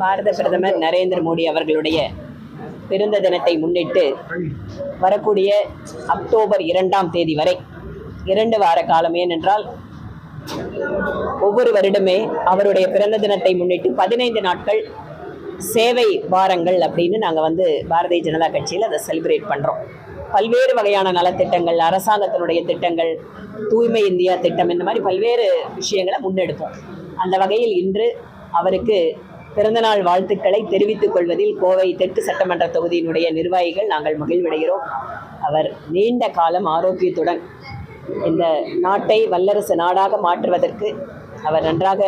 பாரத பிரதமர் நரேந்திர மோடி அவர்களுடைய பிறந்த தினத்தை முன்னிட்டு வரக்கூடிய அக்டோபர் இரண்டாம் தேதி வரை இரண்டு வார காலம் ஏனென்றால் ஒவ்வொரு வருடமே அவருடைய பிறந்த தினத்தை முன்னிட்டு பதினைந்து நாட்கள் சேவை வாரங்கள் அப்படின்னு நாங்கள் வந்து பாரதிய ஜனதா கட்சியில் அதை செலிப்ரேட் பண்ணுறோம் பல்வேறு வகையான நலத்திட்டங்கள் அரசாங்கத்தினுடைய திட்டங்கள் தூய்மை இந்தியா திட்டம் இந்த மாதிரி பல்வேறு விஷயங்களை முன்னெடுப்போம் அந்த வகையில் இன்று அவருக்கு பிறந்தநாள் வாழ்த்துக்களை தெரிவித்துக் கொள்வதில் கோவை தெற்கு சட்டமன்ற தொகுதியினுடைய நிர்வாகிகள் நாங்கள் மகிழ்வடைகிறோம். அவர் நீண்ட காலம் ஆரோக்கியத்துடன் இந்த நாட்டை வல்லரசு நாடாக மாற்றுவதற்கு அவர் நன்றாக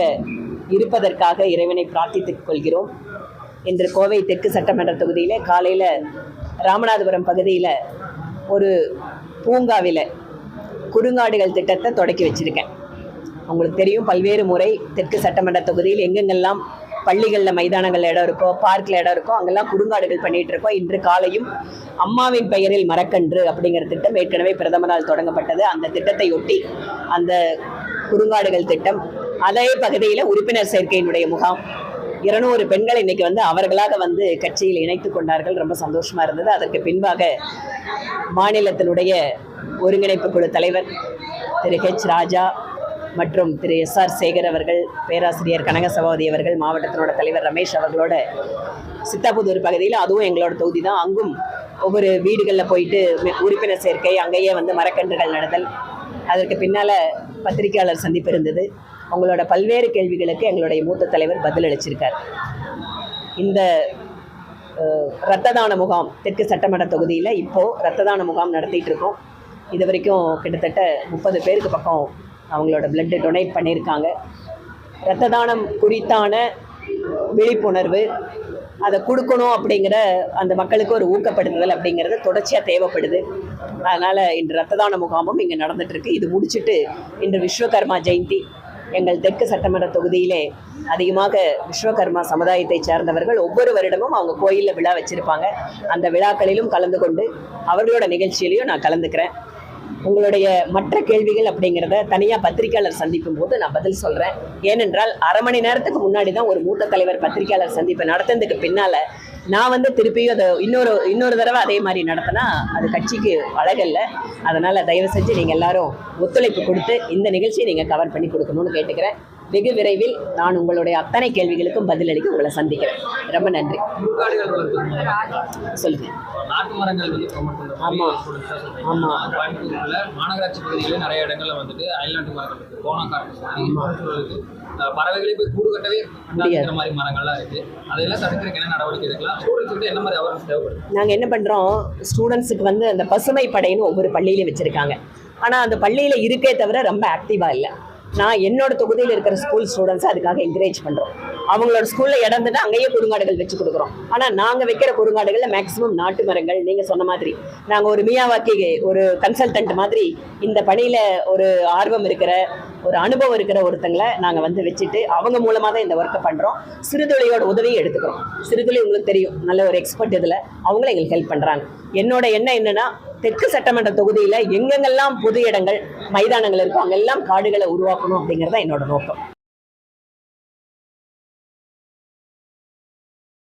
இருப்பதற்காக இறைவனை பிரார்த்தித்துக் கொள்கிறோம். இன்று கோவை தெற்கு சட்டமன்ற தொகுதியில் காலையில் ராமநாதபுரம் பகுதியில் ஒரு பூங்காவில் குறுங்காடுகள் திட்டத்தை தொடக்கி வச்சிருக்கேன். உங்களுக்கு தெரியும் பல்வேறு முறை தெற்கு சட்டமன்ற தொகுதியில் எங்கெங்கெல்லாம் பள்ளிகளில் மைதானங்கள் இடம் இருக்கோ பார்க்கில் இடம் இருக்கோ அங்கெல்லாம் குறுங்காடுகள் பண்ணிகிட்டு இருக்கோம். இன்று காலையும் அம்மாவின் பெயரில் மரக்கன்று அப்படிங்கிற திட்டம் ஏற்கனவே பிரதமரால் தொடங்கப்பட்டது. அந்த திட்டத்தை ஒட்டி அந்த குறுங்காடுகள் திட்டம் அதே பகுதியில் உறுப்பினர் சேர்க்கையினுடைய முகாம். இருநூறு பெண்கள் இன்னைக்கு வந்து அவர்களாக வந்து கட்சியில் இணைத்து கொண்டார்கள். ரொம்ப சந்தோஷமா இருந்தது. அதற்கு பின்பாக மாநிலத்தினுடைய ஒருங்கிணைப்பு குழு தலைவர் திரு ஹெச் ராஜா மற்றும் திரு எஸ் ஆர் சேகர் அவர்கள் பேராசிரியர் கனக சபாதி அவர்கள் மாவட்டத்தினோட தலைவர் ரமேஷ் அவர்களோட சித்தாபுதூர் பகுதியில் அதுவும் எங்களோட தொகுதி தான் அங்கும் ஒவ்வொரு வீடுகளில் போயிட்டு உறுப்பினர் சேர்க்கை அங்கேயே வந்து மரக்கன்றுகள் நடத்தல் அதற்கு பின்னால் பத்திரிகையாளர் சந்திப்பு இருந்தது. உங்களோட பல்வேறு கேள்விகளுக்கு எங்களுடைய மூத்த தலைவர் பதிலளிச்சிருக்கார் இந்த இரத்த தான முகாம் தெற்கு சட்டமன்ற தொகுதியில் இப்போது இரத்த தான முகாம் நடத்திட்டு இருக்கோம். இது வரைக்கும் கிட்டத்தட்ட முப்பது பேருக்கு பக்கம் அவங்களோட பிளட்டு டொனேட் பண்ணியிருக்காங்க. இரத்த தானம் குறித்தான விழிப்புணர்வு அதை கொடுக்கணும் அப்படிங்கிற அந்த மக்களுக்கு ஒரு ஊக்கப்படுத்துதல் அப்படிங்கிறது தொடர்ச்சியாக தேவைப்படுது. அதனால் இன்று ரத்த தான முகாமும் இங்கே நடந்துகிட்ருக்கு இது முடிச்சுட்டு இன்று விஸ்வகர்மா ஜெயந்தி எங்கள் தெற்கு சட்டமன்ற தொகுதியிலே அதிகமாக விஸ்வகர்மா சமுதாயத்தை சேர்ந்தவர்கள் ஒவ்வொரு வருடமும் அவங்க கோயிலில் விழா வச்சுருப்பாங்க. அந்த விழாக்களிலும் கலந்து கொண்டு அவர்களோட நிகழ்ச்சியிலையும் நான் கலந்துக்கிறேன். உங்களுடைய மற்ற கேள்விகள் அப்படிங்கிறத தனியாக பத்திரிக்கையாளர் சந்திக்கும் போது நான் பதில் சொல்கிறேன் ஏனென்றால் அரை மணி நேரத்துக்கு முன்னாடி தான் ஒரு மூத்த தலைவர் பத்திரிக்கையாளர் சந்திப்பை நடத்துனதுக்கு பின்னால் நான் வந்து திருப்பியும் அதை இன்னொரு இன்னொரு தடவை அதே மாதிரி நடத்தினா அது கட்சிக்கு அழகல்ல அதனால் தயவு செஞ்சு நீங்கள் எல்லாரும் ஒத்துழைப்பு கொடுத்து இந்த நிகழ்ச்சியை நீங்கள் கவர் பண்ணி கொடுக்கணும்னு கேட்டுக்கிறேன். வெகு விரைவில் நான் உங்களுடைய அத்தனை கேள்விகளுக்கும் பதிலளிக்க உங்களை சந்திக்கிறேன். ரொம்ப நன்றி. சொல்லுங்க. நாட்டு மரங்கள் வந்து ப்ரொமோட் பண்ற ஆமா. ஆமா. கோயம்புத்தூர்ல மாநகராட்சி பகுதிகளில் நிறைய இடங்கள்ல வந்துட்டு அயல்நாட்டு மரங்கள் இருக்கு. கோணக்காரன் சொல்லி அஹ், பறவைகளே போய் கூடு கட்டவே அண்டாங்கிற மாதிரி மரங்கள்லாம் இருக்கு. அதையெல்லாம் தடுக்கிறதுக்கு என்ன நடவடிக்கை எடுக்கலாம்? ஸ்டூடெண்ட்ஸ் என்ன மாதிரி அவருக்கு தேவைப்படுது? நாங்கள் என்ன பண்ணுறோம் ஸ்டூடெண்ட்ஸுக்கு வந்து அந்த பசுமை படைன்னு ஒவ்வொரு பள்ளியிலையும் வச்சுருக்காங்க. ஆனால் அந்த பள்ளியில் இருக்கே தவிர ரொம்ப ஆக்டிவாக இல்லை. நான் என்னோட தொகுதியில் இருக்கிற ஸ்கூல் ஸ்டூடெண்ட்ஸ் அதுக்காக என்கரேஜ் பண்ணுறோம் அவங்களோட ஸ்கூலில் இடந்துட்டு அங்கேயே குறுங்காடுகள் வச்சு கொடுக்குறோம். ஆனால் நாங்கள் வைக்கிற குறுங்காடுகளில் மேக்ஸிமம் நாட்டு மரங்கள் நீங்கள் சொன்ன மாதிரி. நாங்கள் ஒரு மியாவாக்கி ஒரு கன்சல்டன்ட் மாதிரி இந்த பணியில் ஒரு ஆர்வம் இருக்கிற ஒரு அனுபவம் இருக்கிற ஒருத்தங்களை நாங்கள் வந்து வச்சுட்டு அவங்க மூலமாக தான் இந்த ஒர்க்கை பண்ணுறோம் சிறுதொழியோட உதவியை எடுத்துக்கிறோம். சிறுதுளி உங்களுக்கு தெரியும். நல்ல ஒரு எக்ஸ்பர்ட் இதில். அவங்களும் எங்களுக்கு ஹெல்ப் பண்ணுறாங்க என்னோட எண்ணம் என்னன்னா தெற்கு சட்டமன்ற தொகுதியில் எங்கெங்கெல்லாம் பொது இடங்கள் மைதானங்கள் இருக்கோ அங்கெல்லாம் காடுகளை உருவாக்கணும் அப்படிங்கிறது தான் என்னோட நோக்கம்.